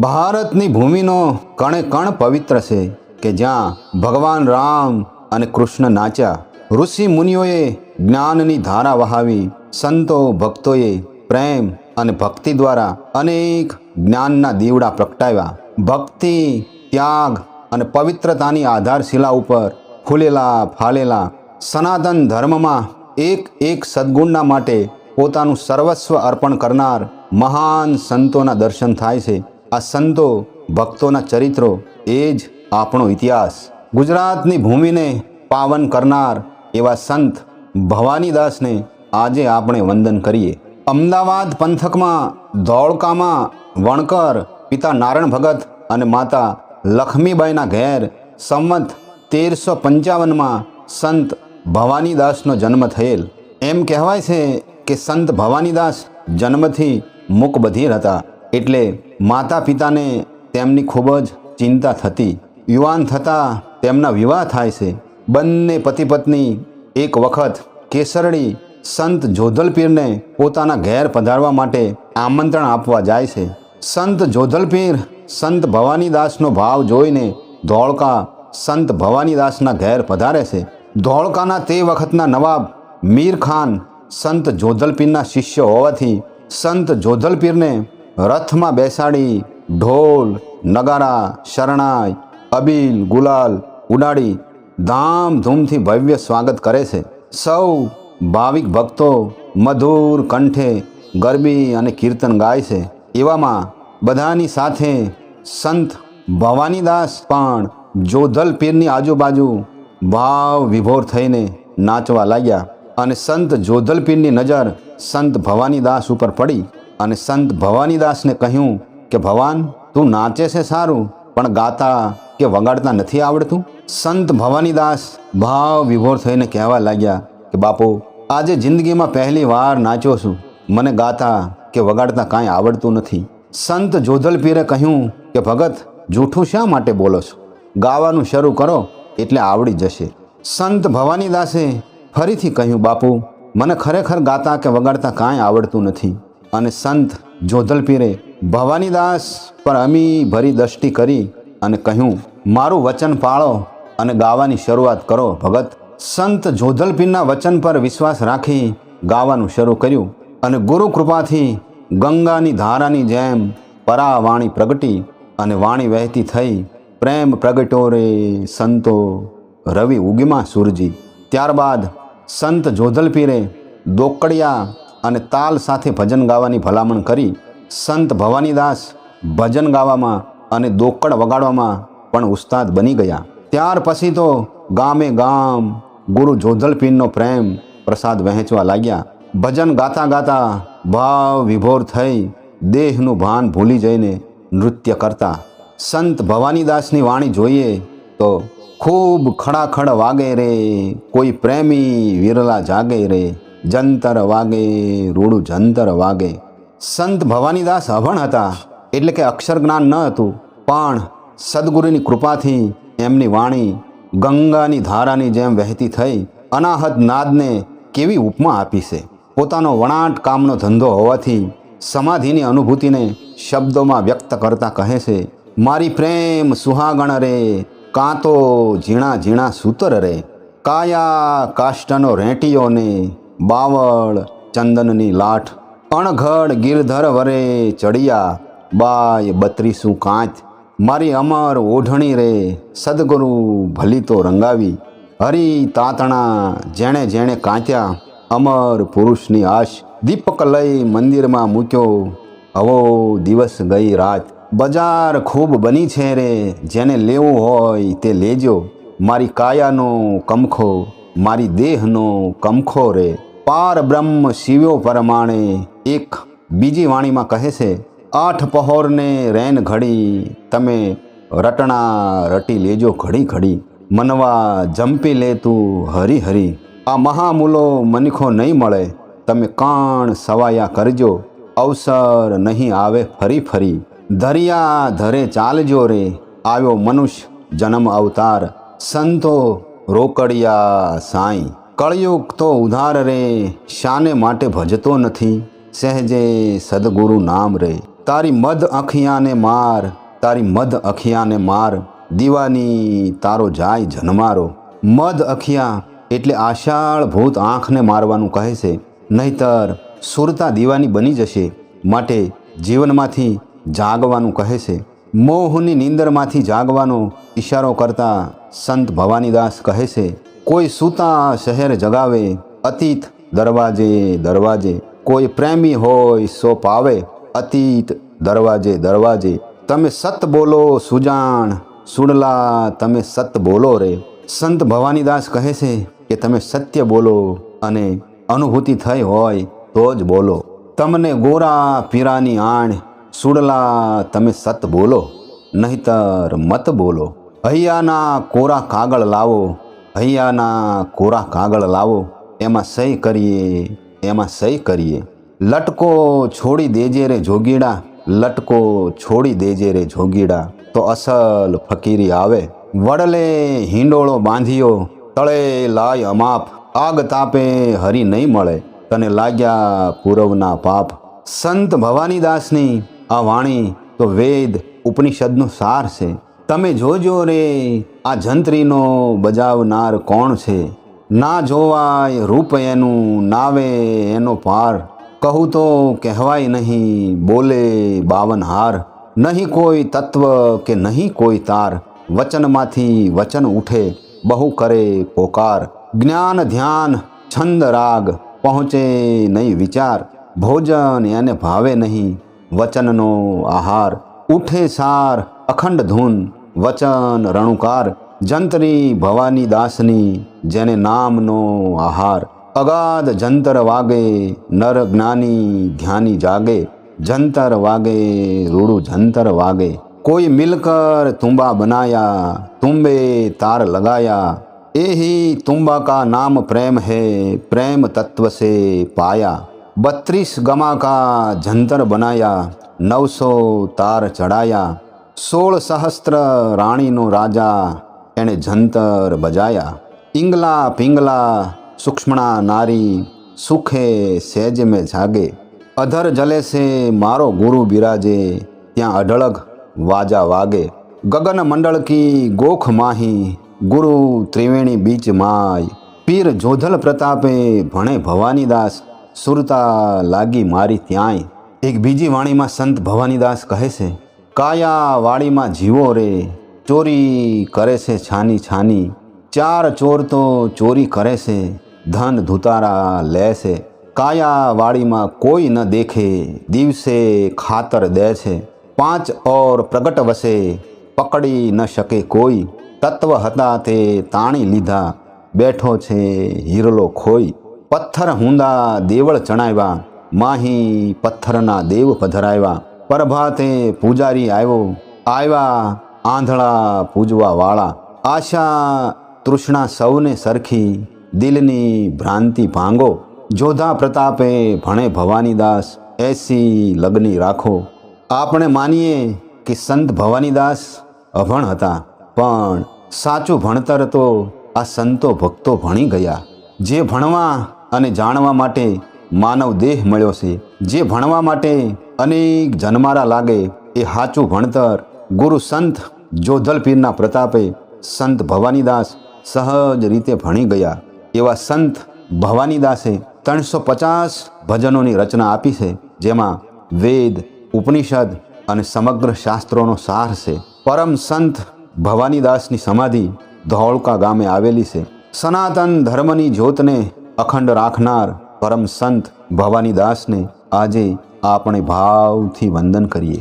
ભારતની ભૂમિનો કણે કણ પવિત્ર છે કે જ્યાં ભગવાન રામ અને કૃષ્ણ નાચ્યા. ઋષિ મુનિઓએ જ્ઞાનની ધારા વહાવી, સંતો ભક્તોએ પ્રેમ અને ભક્તિ દ્વારા અનેક જ્ઞાનના દીવડા પ્રગટાવ્યા. ભક્તિ, ત્યાગ અને પવિત્રતાની આધારશિલા ઉપર ફૂલેલા ફાલેલા સનાતન ધર્મમાં એક એક સદ્ગુણના માટે પોતાનું સર્વસ્વ અર્પણ કરનાર મહાન સંતોના દર્શન થાય છે. આ સંતો, ભક્તોના ચરિત્રો એ જ આપણો ઇતિહાસ. ગુજરાતની ભૂમિને પાવન કરનાર એવા સંત ભવાનીદાસને આજે આપણે વંદન કરીએ. અમદાવાદ પંથકમાં ધોળકામાં વણકર, પિતા નારાયણ ભગત અને માતા લક્ષ્મીબાઈના ઘેર સંમત તેરસો પંચાવનમાં સંત ભવાનીદાસનો જન્મ થયેલ. એમ કહેવાય છે કે સંત ભવાનીદાસ જન્મથી મુકબધીર હતા. એટલે માતા પિતાને તેમની ખૂબ જ ચિંતા થતી. યુવાન થતાં તેમના વિવાહ થાય છે. બંને પતિ પત્ની એક વખત કેસરડી સંત જોધલપીરને પોતાના ઘેર પધારવા માટે આમંત્રણ આપવા જાય છે. સંત જોધલપીર સંત ભવાનીદાસનો ભાવ જોઈને ધોળકા સંત ભવાનીદાસના ઘેર પધારે છે. ધોળકાના તે વખતના નવાબ મીર ખાન સંત જોધલપીરના શિષ્ય હોવાથી સંત જોધલપીરને રથમાં બેસાડી ઢોલ, નગારા, શરણાઈ, અબીલ, ગુલાલ ઉડાડી ધામધૂમથી ભવ્ય સ્વાગત કરે છે. સૌ ભાવિક ભક્તો મધુર કંઠે ગરબી અને કીર્તન ગાય છે. એવામાં બધાની સાથે સંત ભવાનીદાસ પણ જોધલ પીરની આજુબાજુ ભાવ વિભોર થઈને નાચવા લાગ્યા અને સંત જોધલ પીરની નજર સંત ભવાનીદાસ ઉપર પડી. અને સંત ભવાનીદાસને કહ્યું કે, ભવાન, તું નાચે છે સારું, પણ ગાતા કે વગાડતા નથી આવડતું? સંત ભવાનીદાસ ભાવ વિભોર થઈને કહેવા લાગ્યા કે, બાપુ, આજે જિંદગીમાં પહેલી વાર નાચ્યો છું. મને ગાતા કે વગાડતા કાંઈ આવડતું નથી. સંત જોધલપીરે કહ્યું કે, ભગત, જૂઠું શા માટે બોલો છો? ગાવાનું શરૂ કરો, એટલે આવડી જશે. સંત ભવાનીદાસે ફરીથી કહ્યું, બાપુ, મને ખરેખર ગાતા કે વગાડતા કાંઈ આવડતું નથી. અને સંત જોધલપીરે ભવાનીદાસ પર અમી ભરી દ્રષ્ટિ કરી અને કહ્યું, મારું વચન પાળો અને ગાવાની શરૂઆત કરો, ભગત. સંત જોધલપીરના વચન પર વિશ્વાસ રાખી ગાવાનું શરૂ કર્યું અને ગુરુ કૃપાથી ગંગાની ધારાની જેમ પરા વાણી પ્રગટી અને વાણી વહેતી થઈ. પ્રેમ પ્રગટો રે સંતો રવિ ઉગીમાં સૂરજી. ત્યારબાદ સંત જોધલપીરે દોકડિયા અને તાલ સાથે ભજન ગાવાની ભલામણ કરી સંત ભવાનીદાસ ભજન ગાવામાં અને દોકડ વગાડવામાં પણ ઉસ્તાદ બની ગયા. ત્યાર પછી તો ગામે ગામ ગુરુ જોધલપીનનો પ્રેમ પ્રસાદ વહેંચવા લાગ્યા. ભજન ગાતા ગાતા ભાવ વિભોર થઈ દેહનું ભાન ભૂલી જઈને નૃત્ય કરતા. સંત ભવાનીદાસની વાણી જોઈએ તો ખૂબ ખડાખડ વાગે રે, કોઈ પ્રેમી વિરલા જાગે રે. જંતર વાગે, રૂડું જંતર વાગે. સંત ભવાનીદાસ અભણ હતા, એટલે કે અક્ષર જ્ઞાન ન હતું, પણ સદગુરુની કૃપાથી એમની વાણી ગંગાની ધારાની જેમ વહેતી થઈ, અનાહત નાદને કેવી ઉપમા આપી છે. પોતાનો વણાટ કામનો ધંધો હોવાથી સમાધિની અનુભૂતિને શબ્દોમાં વ્યક્ત કરતા કહે છે, મારી પ્રેમ સુહાગણ રે, કાં તો ઝીણા ઝીણા સૂતર રે. કાયા કાષ્ટનો રેંટીયો ને બાવળ ચંદનની લાઠ અણઘડ ગિરધર વરે ચડિયા, બાય બત્રીસું કાંચ, મારી અમર ઓઢણી રે, સદગુરુ ભલી તો રંગાવી, હરી તાતણા જેણે જેણે કાંત્યા અમર પુરુષની આશ, દીપક લઈ મંદિરમાં મૂક્યો, હવો દિવસ ગઈ રાત, બજાર ખૂબ બની છે રે, જેને લેવું હોય તે લેજો, મારી કાયાનો કમખો, મારી દેહનો કમખો રે. પાર બ્રહ્મ શિવ્યો પરમાણે એક બીજી વાણીમાં કહે છે, આઠ પહોરને રેન ઘડી, તમે રટણા રટી લેજો ઘડી ઘડી. મનવા જંપી લે તું હરી હરી. આ મહામૂલો મનખો નહીં મળે. તમે કાણ સવાયા કરજો. અવસર નહીં આવે ફરી ફરી. દરિયા ધરે ચાલજો રે. આવ્યો મનુષ્ય જન્મ અવતાર. સંતો રોકડિયા સાંઈ. કળયુગ તો ઉધાર રે, શાને માટે ભજતો નથી. સહેજે સદગુરુ નામ રે, તારી મદ અખિયાને માર, તારી મધ અખિયાને માર. દીવાની તારો જાય જન્મારો. મધ અખિયા એટલે આષાઢ ભૂત આંખને મારવાનું કહે છે. નહીતર સુરતા દીવાની બની જશે, માટે જીવનમાંથી જાગવાનું કહે છે. મોહની નીંદરમાંથી જાગવાનો ઈશારો કરતા સંત ભવાનીદાસ કહે છે કોઈ સૂતા શહેર જગાવે, અતીત દરવાજે દરવાજે. કોઈ પ્રેમી હોય સો પાવે, અતીત દરવાજે દરવાજે. તમે સત બોલો સુજાણ, સુડલા તમે સત બોલો રે. સંત ભવાનીદાસ કહે છે કે તમે સત્ય બોલો અને અનુભૂતિ થઈ હોય તો જ બોલો. તમને ગોરા પીરાની આણ, સુડલા તમે સત બોલો, નહીતર મત બોલો. હૈયાના કોરા કાગળ લાવો હૈયાના કોરા કાગળ લાવો, એમાં સહી કરીએ, એમાં સહી કરીએ. લટકો છોડી દેજે રે જોગીડા, લટકો છોડી દેજે રે જોગીડા. તો અસલ ફકીરી આવે. વડલે હિંડોળો બાંધ્યો, તળે લાય અમાપ, આગ તાપે હરી નહીં મળે. તને લાગ્યા પૂરવના પાપ. સંત ભવાનીદાસની આ વાણી તો વેદ ઉપનિષદનો સાર છે. તમે જોજો રે, આ જંત્રીનો બજાવનાર કોણ છે? ના જોવાય રૂપ એનું, નાવે એનો પાર કહું તો કહેવાય નહીં, બોલે બાવન હાર નહીં કોઈ તત્વ કે નહીં કોઈ તાર. વચનમાંથી વચન ઉઠે, બહુ કરે પોકાર. જ્ઞાન, ધ્યાન, છંદ, રાગ, પહોંચે નહીં વિચાર. ભોજન એને ભાવે નહીં, વચનનો આહાર. ઉઠે સાર, અખંડ ધૂન. वचन रणुकार जंतरी भवानी दासनी, जने नाम नो आहार। अगाध जंतर वागे, नर ज्ञानी ध्यानी जागे। जंतर वागे रूड़ू जंतर वागे। कोई मिलकर तुम्बा बनाया, तुम्बे तार लगाया। ए ही तुम्बा का नाम प्रेम है, प्रेम तत्व से पाया। बत्तीस गमा का जंतर बनाया, नौ सौ तार चढ़ाया। સોળ સહસ્ત્ર રાણીનો રાજા એણે જંતર બજાયા. ઇંગલા પિંગલા, સૂક્ષ્મણા નારી, સુખે સેજ મેં જાગે. અધર જલે છે મારો ગુરુ બિરાજે, ત્યાં અઢળક વાજા વાગે. ગગન મંડળ કી ગોખ માહી, ગુરુ ત્રિવેણી બીચ માય. પીર જોધલ પ્રતાપે ભણે ભવાનીદાસ, સુરતા લાગી મારી ત્યાંય. એક બીજી વાણીમાં સંત ભવાનીદાસ કહે છે કાયા વાડીમાં જીવો રે, ચોરી કરે છે છાની છાની. ચાર ચોર તો ચોરી કરે છે, ધન ધુતારા લે છે. કાયા વાડીમાં કોઈ ન દેખે, દિવસે ખાતર દે છે. પાંચ ઓર પ્રગટ વસે, પકડી ન શકે કોઈ. તત્વ હતા તે તાણી લીધા, બેઠો છે હીરલો ખોઈ. પથ્થર હુંદા દેવળ ચણાવ્યા, માહી પથ્થરના દેવ પધરાવ્યા. પ્રભાતે પૂજારી આવ્યો. આવ્યા આંધળા પૂજવા વાળા. આશા તૃષ્ણા સૌને સરખી. દિલની ભ્રાંતિ ભાંગો. જોધા પ્રતાપે ભણે ભવાનીદાસ એસી લગ્ની રાખો. આપણે માનીએ કે સંત ભવાનીદાસ અભણ હતા. પણ સાચું ભણતર તો આ સંતો ભક્તો ભણી ગયા. જે ભણવા અને જાણવા માટે માનવ દેહ મળ્યો છે. જે ભણવા માટે અનેક જન્મારા લાગે, એ સાચું ભણતર ગુરુ સંત જોધલપીરના પ્રતાપે સંત ભવાનીદાસ સહજ રીતે ભણી ગયા. એવા સંત ભવાનીદાસે ત્રણસો પચાસ ભજનોની રચના આપી છે, જેમાં વેદ, ઉપનિષદ અને સમગ્ર શાસ્ત્રોનો સાર છે. પરમ સંત ભવાનીદાસની સમાધિ ધોળકા ગામે આવેલી છે. સનાતન ધર્મની જ્યોતને અખંડ રાખનાર પરમ સંત ભવાનીદાસને આજે આપણે ભાવથી વંદન કરીએ.